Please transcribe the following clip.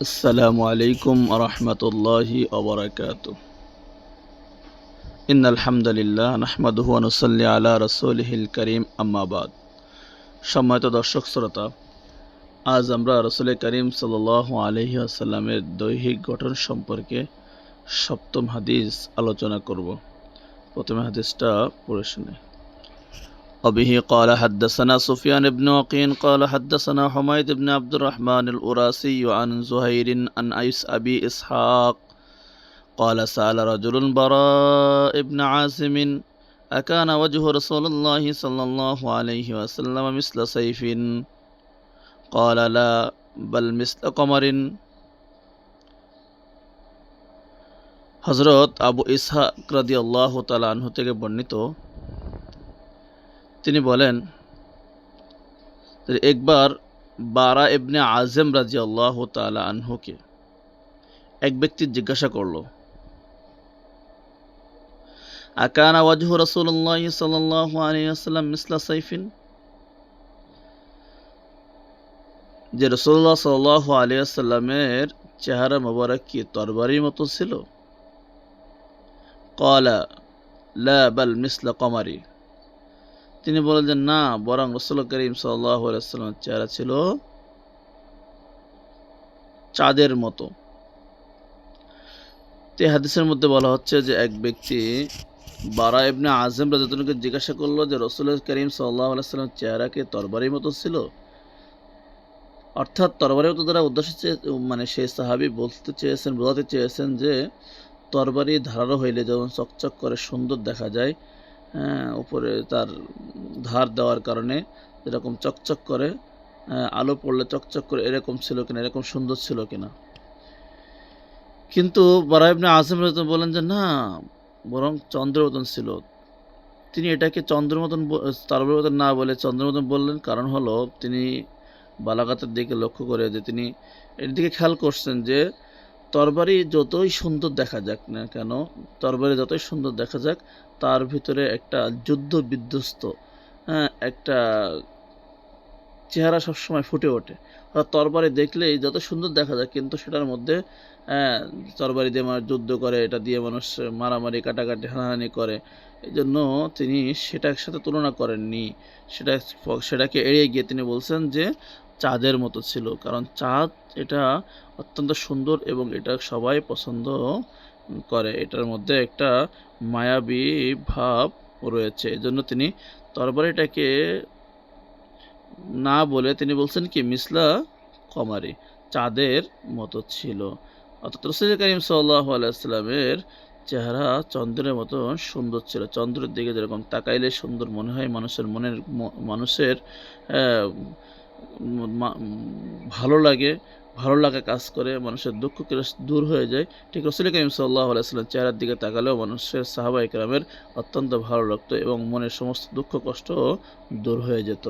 السلام عليكم ورحمة الله وبركاته إن الحمد لله نحمده ونصلي على رسوله الكريم أما بعد সম্মানিত দর্শক শ্রোতা আজ আমরা রসুল করিম সাল আলহি আসাল্লামের দৈহিক গঠন সম্পর্কে সপ্তম হাদিস আলোচনা করব প্রথমে হাদিসটা পড়ে শুনে وبه قال حدثنا سفيان بن وقين قال حدثنا حميد بن عبد الرحمن الأراسي عن زهير عن أيس أبي إسحاق قال سأل رجل براء بن عازم أكان وجه رسول الله صلى الله عليه وسلم مثل سيف قال لا بل مثل قمر হজরত আবু ইসহাক রাদি আল্লাহ তালা আনহু থেকে বর্ণিত তিনি বলেন একবার বারা ইবনে আজম রাজি আল্লাহ তালা আনহুকে এক ব্যক্তি জিজ্ঞাসা করল, আকানা ওয়াজহু রাসূলুল্লাহ সাল্লাল্লাহু আলাইহি ওয়াসাল্লাম মিসলা সাইফিন? যে রাসূলুল্লাহ সাল্লাল্লাহু আলাইহি ওয়াসাল্লামের চেহারা মোবারক কি তরবারির মতো ছিল? ক্বালা, লা, বাল মিসলা কমারি। তিনি বলেন যে, না, বরং রসুল করিম সাল্লাহ আলাইসাল্লামের চেহারা ছিল চাঁদের মতো। তে হাদিসের মধ্যে বলা হচ্ছে যে, এক ব্যক্তি বারা ইবনে আজম রাজকে জিজ্ঞাসা করল যে, রসুল করিম সাল্লাহ আলাইসাল্লামের চেহারাকে তরবারির মতো ছিল? অর্থাৎ তরবারির মতো দ্বারা উদ্দেশ্য মানে সেই সাহাবি বলতে চেয়েছেন, বোঝাতে চেয়েছেন যে, তরবারি ধারালো হইলে যেমন চকচক করে সুন্দর দেখা যায় উপরে তার ধার দেওয়ার কারণে এরকম চকচক করে আলো পড়লে চকচক করে এরকম ছিল কিনা, এরকম সুন্দর ছিল কিনা। কিন্তু বারাইবনে আজম বলেন যে, না, বরং চন্দ্র মতন ছিল। তিনি এটাকে চন্দ্র মতন তারবের মতন না বলে চন্দ্র মতন বললেন, কারণ হলো তিনি বালাঘাতের দিকে লক্ষ্য করে যে তিনি এর দিকে খেয়াল করছেন যে তরবারি যতই সুন্দর দেখা যাক না কেন, তরবারি যতই সুন্দর দেখা যাক, তার ভিতরে একটা যুদ্ধ বিধ্বস্ত হ্যাঁ একটা চেহারা সবসময় ফুটে ওঠে। তরবারি দেখলেই যত সুন্দর দেখা যায় কিন্তু সেটার মধ্যে তরবারি দিয়ে মানুষ যুদ্ধ করে, এটা দিয়ে মানুষ মারামারি, কাটাকাটি, হানাহানি করে, এই জন্য তিনি সেটার সাথে তুলনা করেননি। সেটা সেটাকে এড়িয়ে গিয়ে তিনি বলছেন যে চাঁদের মতো ছিল। কারণ চাঁদ এটা অত্যন্ত সুন্দর এবং এটা সবাই পছন্দ করে। এটার মধ্যে একটা মায়াবী ভাব রয়েছে। এজন্য তিনি তরবারিটাকে না বলে তিনি বলছেন কি, মিসলা কমারি, চাঁদের মতো ছিল। অর্থাৎ রসুল করিম সাল্লাহ আলাইসাল্লামের চেহারা চন্দ্রের মতো সুন্দর ছিল। চন্দ্রের দিকে যেরকম তাকাইলে সুন্দর মনে হয়, মানুষের মনের মানুষের ভালো লাগে, ভালো লাগা কাজ করে, মানুষের দুঃখ দূর হয়ে যায়। ঠিক রসুল করিম সাল্লাহ আলাইসাল্লাম চেহারার দিকে তাকালেও মানুষের সাহাবা ইকরামের অত্যন্ত ভালো লাগতো এবং মনের সমস্ত দুঃখ কষ্টও দূর হয়ে যেত।